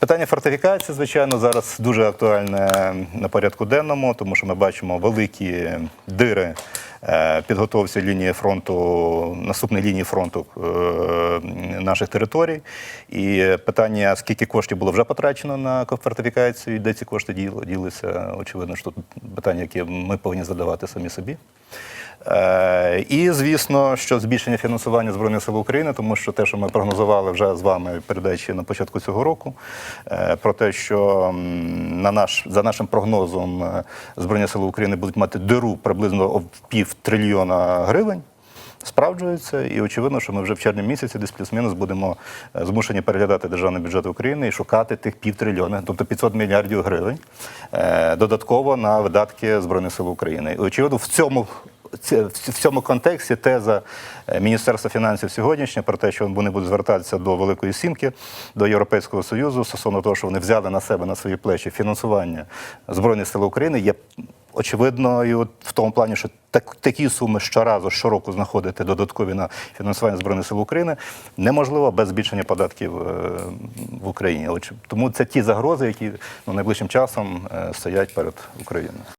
Питання фортифікації, звичайно, зараз дуже актуальне на порядку денному, тому що ми бачимо великі дири е, підготовці лінії фронту, наступної лінії фронту е, наших територій. І питання, скільки коштів було вже потрачено на фортифікацію, і де ці кошти діли- ділися, очевидно, що тут питання, які ми повинні задавати самі собі. Е, І звісно, що збільшення фінансування Збройних сил України, тому що те, що ми прогнозували вже з вами передачі на початку цього року, е, про те, що на наш за нашим прогнозом е, Збройні сили України будуть мати диру приблизно в пів трильйона гривень. Справджується, і очевидно, що ми вже в червні місяці, десь плюс-мінус, будемо е, змушені переглядати державний бюджет України і шукати тих півтрильйона, тобто 500 мільярдів гривень е, додатково на видатки Збройних сил України. І очевидно, в цьому в цьому контексті теза е, Міністерства фінансів сьогоднішня про те, що вони будуть звертатися до Великої Сімки, до Європейського Союзу стосовно того, що вони взяли на себе на свої плечі фінансування Збройних сил України, є очевидною в тому плані, що так, такі суми щоразу, щороку знаходити додаткові на фінансування Збройних сил України неможливо без збільшення податків е, в Україні. Тому це ті загрози, які ну, найближчим часом е, стоять перед Україною.